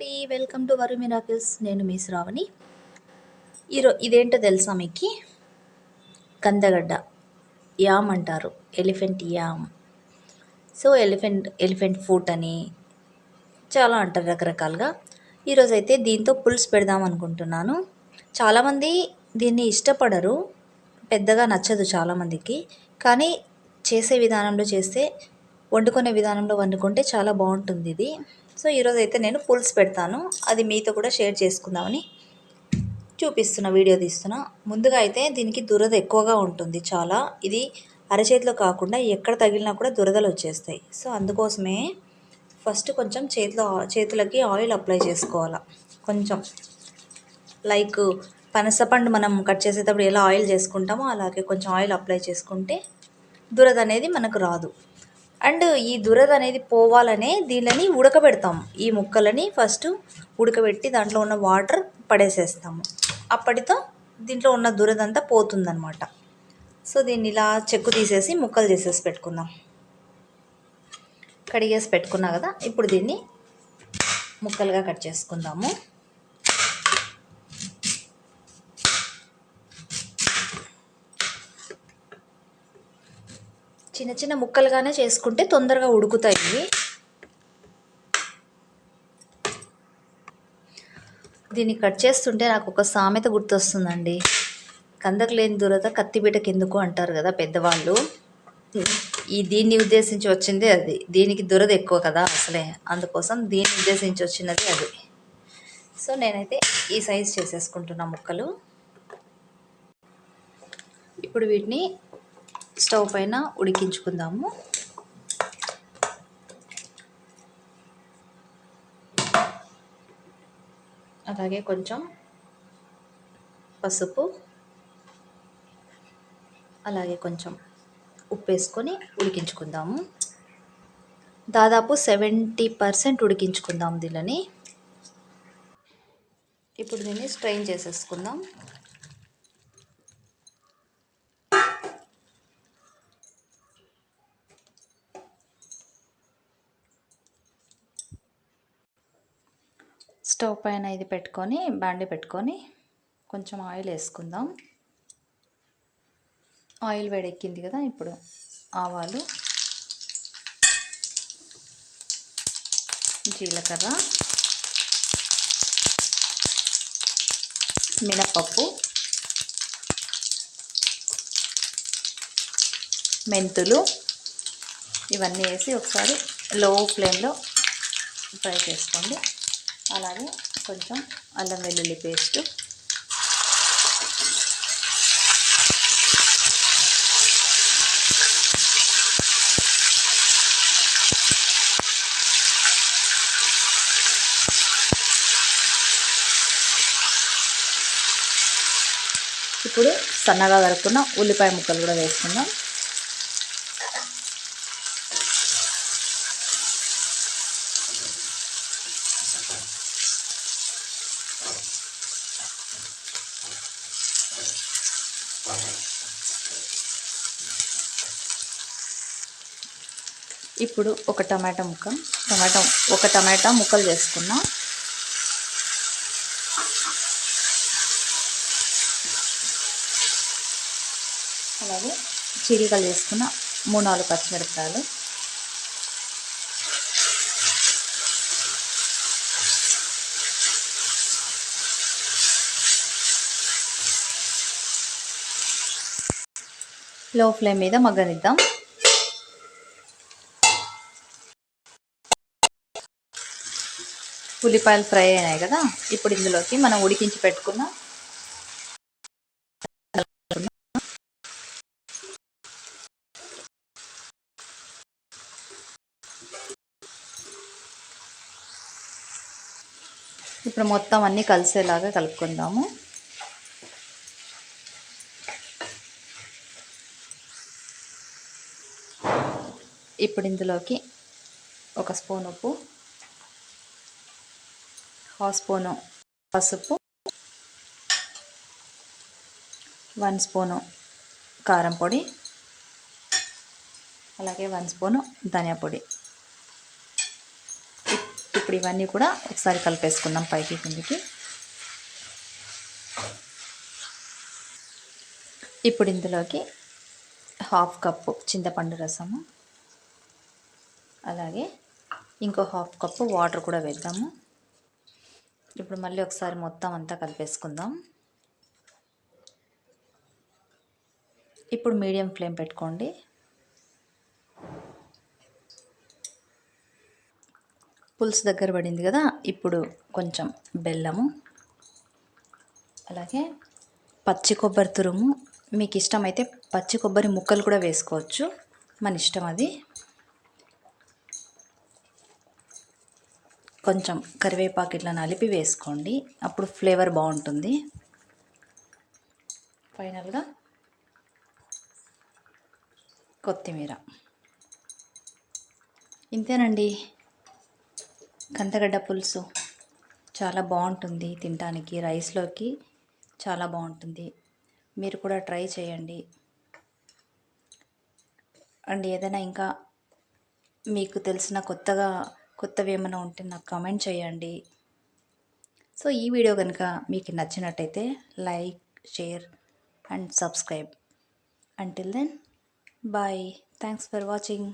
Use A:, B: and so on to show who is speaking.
A: అండి. Welcome to Varu miracles. నేను మీ శ్రావణి. ఈరో ఇదేంటో తెలుసా మీకు? కందగడ్డ. యామ్ అంటారు. Elephant yam. So elephant elephant foot అని చాలా అంటారు రకరకాలుగా. ఈరోజు అయితే దీంతో పులుసు పెడదాం అనుకుంటున్నాను. చాలామంది దీన్ని ఇష్టపడరు. పెద్దగా నచ్చదు చాలామందికి. కానీ చేసే విధానంలో చేస్తే వండుకునే విధానంలో వండుకుంటే చాలా బాగుంటుంది ఇది. సో ఈరోజు అయితే నేను పులుసు పెడతాను. అది మీతో కూడా షేర్ చేసుకుందామని చూపిస్తున్న వీడియో తీస్తున్నా. ముందుగా అయితే దీనికి దురద ఎక్కువగా ఉంటుంది చాలా. ఇది అరచేతిలో కాకుండా ఎక్కడ తగిలినా కూడా దురదలు వచ్చేస్తాయి. సో అందుకోసమే ఫస్ట్ కొంచెం చేతిలో చేతులకి ఆయిల్ అప్లై చేసుకోవాలా. కొంచెం లైక్ పనసపండు మనం కట్ చేసేటప్పుడు ఎలా ఆయిల్ చేసుకుంటామో అలాగే కొంచెం ఆయిల్ అప్లై చేసుకుంటే దురద అనేది మనకు రాదు. అండ్ ఈ దురద అనేది పోవాలనే దీనిని ఉడకబెడతాం. ఈ ముక్కలని ఫస్ట్ ఉడకబెట్టి దాంట్లో ఉన్న వాటర్ పడేసేస్తాము. అప్పటితో దీంట్లో ఉన్న దురద అంతా పోతుందన్నమాట. సో దీన్ని ఇలా చెక్కు తీసేసి ముక్కలు చేసేసి పెట్టుకుందాం. కడిగేసి పెట్టుకున్నా కదా ఇప్పుడు దీన్ని ముక్కలుగా కట్ చేసుకుందాము. చిన్న చిన్న ముక్కలుగానే చేసుకుంటే తొందరగా ఉడుకుతాయి. దీన్ని కట్ చేస్తుంటే నాకు ఒక సామెత గుర్తొస్తుందండి. కందకు లేని దురద కత్తిపీటకి ఎందుకు అంటారు కదా పెద్దవాళ్ళు. ఈ దీన్ని ఉద్దేశించి వచ్చింది అది. దీనికి దురద ఎక్కువ కదా అసలే. అందుకోసం దీన్ని ఉద్దేశించి వచ్చినది అది. సో నేనైతే ఈ సైజ్ చేసేసుకుంటున్నా ముక్కలు. ఇప్పుడు వీటిని స్టవ్ పైన ఉడికించుకుందాము. అలాగే కొంచెం పసుపు అలాగే కొంచెం ఉప్పు వేసుకొని ఉడికించుకుందాము. దాదాపు సెవెంటీ పర్సెంట్ ఉడికించుకుందాం దీనిని. ఇప్పుడు దీన్ని స్ట్రెయిన్ చేసేసుకుందాం. స్టవ్ పైన ఇది పెట్టుకొని బాండి పెట్టుకొని కొంచెం ఆయిల్ వేసుకుందాం. ఆయిల్ వేడెక్కింది కదా ఇప్పుడు ఆవాలు జీలకర్ర మినపప్పు మెంతులు ఇవన్నీ వేసి ఒకసారి లో ఫ్లేమ్లో ఫ్రై చేసుకోండి. అలాగే కొంచెం అల్లం వెల్లుల్లి పేస్ట్. ఇప్పుడు సన్నగా కలుపుకున్న ఉల్లిపాయ ముక్కలు కూడా వేసుకుందాం. ఇప్పుడు ఒక టమాటా ముక్క. టమాటా ఒక టమాటా ముక్కలు చేసుకున్నాం. అలాగే చీరికలు చేసుకున్న మూడు నాలుగు పచ్చిమిరపకాయలు. లో ఫ్లేమ్ మీద మగ్గనిద్దాం. ఉల్లిపాయలు ఫ్రై అయినాయి కదా ఇప్పుడు ఇందులోకి మనం ఉడికించి పెట్టుకున్న ఇప్పుడు మొత్తం అన్నీ కలిసేలాగా కలుపుకుందాము. ఇప్పుడు ఇందులోకి ఒక స్పూన్ ఉప్పు హాఫ్ స్పూను పసుపు వన్ స్పూను కారం పొడి అలాగే వన్ స్పూను ధనియా పొడి. ఇప్పుడు ఇవన్నీ కూడా ఒకసారి కలిపేసుకుందాం పైకి కిందికి. ఇప్పుడు ఇందులోకి హాఫ్ కప్పు చింతపండు రసము అలాగే ఇంకో హాఫ్ కప్పు వాటర్ కూడా వేద్దాము. ఇప్పుడు మళ్ళీ ఒకసారి మొత్తం అంతా కలిపేసుకుందాం. ఇప్పుడు మీడియం ఫ్లేమ్ పెట్టుకోండి. పులుసు దగ్గర పడింది కదా ఇప్పుడు కొంచెం బెల్లము అలాగే పచ్చి కొబ్బరి తురుము. మీకు ఇష్టమైతే పచ్చి కొబ్బరి ముక్కలు కూడా వేసుకోవచ్చు. మన ఇష్టం అది. కొంచెం కరివేపాకు ఇట్లా నలిపి వేసుకోండి. అప్పుడు ఫ్లేవర్ బాగుంటుంది. ఫైనల్గా కొత్తిమీర. ఇంతేనండి. కందగడ్డ పులుసు చాలా బాగుంటుంది తినడానికి రైస్లోకి చాలా బాగుంటుంది. మీరు కూడా ట్రై చేయండి. అండ్ ఏదైనా ఇంకా మీకు తెలిసిన కొత్తగా కొత్తవి ఏమైనా ఉంటే నాకు కామెంట్ చేయండి. సో ఈ వీడియో కనుక మీకు నచ్చినట్టయితే like share and subscribe. Until then bye thanks for watching